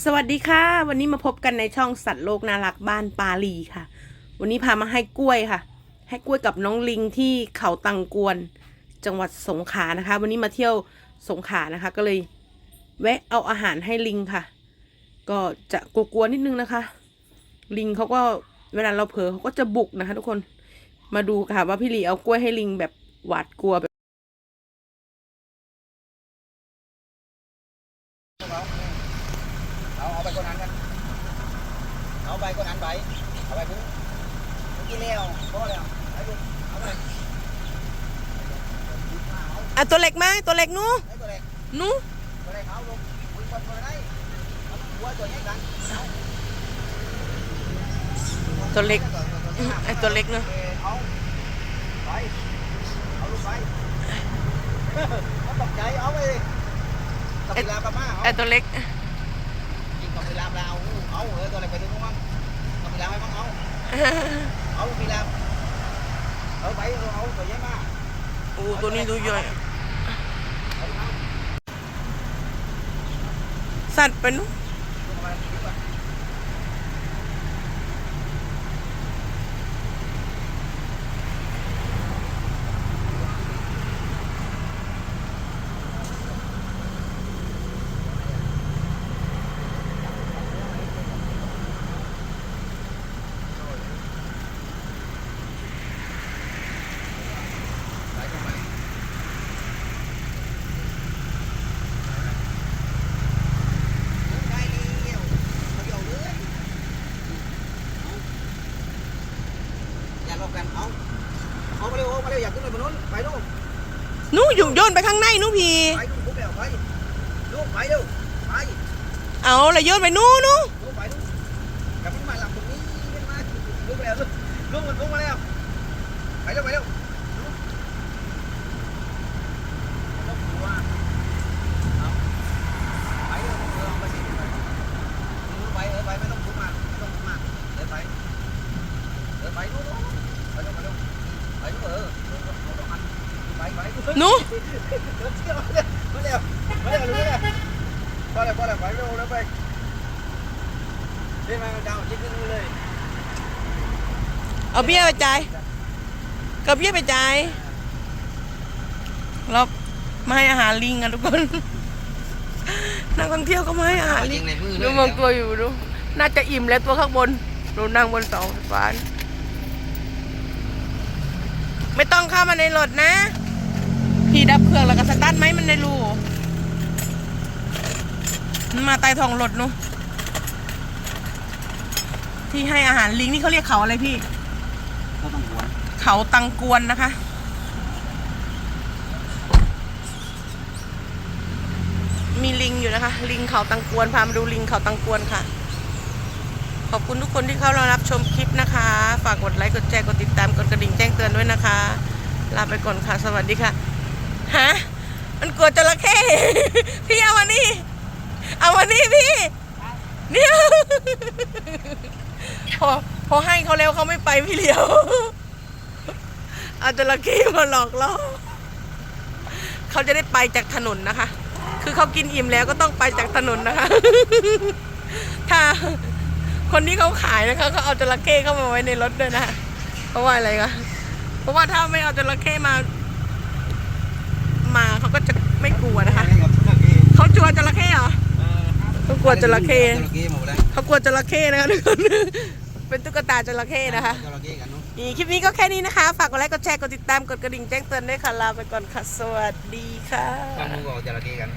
สวัสดีค่ะ วันนี้มาพบกันในช่องสัตว์โลกน่ารักบ้านปาลีค่ะ วันนี้พามาให้กล้วยค่ะ ให้กล้วยกับน้องลิงที่เขาตังกวน จังหวัดสงขลานะคะ วันนี้มาเที่ยวสงขลานะคะ ก็เลยแวะเอาอาหารให้ลิงค่ะ ก็จะกลัวๆนิดนึงนะคะ ลิงเขาก็เวลาเราเผลอเขาก็จะบุกนะคะ ทุกคนมาดูค่ะว่าพี่ลีเอากล้วยให้ลิงแบบหวาดกลัวแบบ เอาเอาไปคนนั้นกัน เอาไปคนนั้นไปเอาไปพึ่งเมื่อกี้แล้วพอแล้วไปดูเอาไปอะตัวเล็กไหมตัวเล็กหนูไอ้ตัวเล็กหนูตัวเล็กเอาลงวิ่งบนตัวไหนเอาหัวตัวนี้กันเอาตัวเล็กตัวนี้ไอตัวเล็กเนอะเอาไปเอาลูกไปเอาตกใจเอาไปดิตกเวลาประมาไอเอาตัวเล็ก กินตกเวลาแล้วเอาเอาเออตัวอะไรไปดูมั้งตกเวลาไปมั้งเอาเอาเวลาเอาไปเอาเอาตัวใหญ่มากโอ้ตัวนี้ดูใหญ่สัตว์เป็น หนูอย่าลบกันเอาเอามาเร็วเอามาเร็วอยากขึ้นไปบนนู้นไปลูกหนูอยู่โยนไปข้างในหนูพี่ไปลูกปุ๊บแล้วไปลูกไปเร็วไปเอาเลยโยนไปหนูหนูลูกไปลูกกลับขึ้นมาหลับตรงนี้ขึ้นมาลูกไปแล้วลูกลูกมันลูกมาแล้วไปเร็วไปเร็วลูกลูกกลัวเอาไปเร็วเออเอาไปสิไปลูกไปเออไปไม่ต้องพุ่งมาไม่ต้องพุ่งมาเดินไปเดินไปลูกไปเร็วไปเร็วไปลูกเออเอาต้องมันไปไป หนูมาเร็วมาเร็วมาเร็วรู้เลยพอแล้วพอแล้วไปเร็วแล้วไปเดินมาดาวจิ้มขึ้นเลยเอาเบี้ยไปจ่ายกับเบี้ยไปจ่ายเรามาให้อาหารลิงอะทุกคนนักท่องเที่ยวก็มาให้อาหารลิงในมือดูมองตัวอยู่ดูน่าจะอิ่มแล้วตัวข้างบนดูนั่งบนเสาไฟฟ้าไม่ต้องเข้ามาในรถนะ พี่ดับเครื่องแล้วก็สตาร์ทไหมมันในรูมันมาใต้ท้องรถหนูที่ให้อาหารลิงนี่เขาเรียกเขาอะไรพี่ก็ต้องหัวเขาตังกวนนะคะ มีลิงอยู่นะคะ ลิงเขาตังกวนพามาดูลิงเขาตังกวนค่ะ ขอบคุณทุกคนที่เข้ามารับชมคลิปนะคะ ฝากกดไลค์กดแชร์กดติดตามกดกระดิ่งแจ้งเตือนด้วยนะคะ ลาไปก่อนค่ะ สวัสดีค่ะฮะมัน กลัวจระเข้ พี่เอามานี่ เอามานี่พี่ เนี่ยพอพอให้เขาแล้วเขาไม่ไปพี่เลียวเอาจระเข้มาหลอกล่อเขาจะได้ไปจากถนนนะคะ คือเขากินอิ่มแล้วก็ต้องไปจากถนนนะคะ ถ้าคนที่เขาขายนะคะเขาเอาจระเข้เข้ามาไว้ในรถด้วยนะ เพราะว่าอะไรคะเพราะว่าถ้าไม่เอาจระเข้มา ไม่กลัวนะคะเขากลัวจระเข้เหรอเขากลัวจระเข้จระเข้หมดแล้วเขากลัวจระเข้นะคะทุกคนเป็นตุ๊กตาจระเข้นะคะจระเข้กันเนาะนี่คลิปนี้ก็แค่นี้นะคะ ฝากกดไลค์กดแชร์กดติดตามกดกระดิ่งแจ้งเตือนด้วยค่ะลาไปก่อนค่ะ สวัสดีค่ะฟังมือบอกจระเข้กัน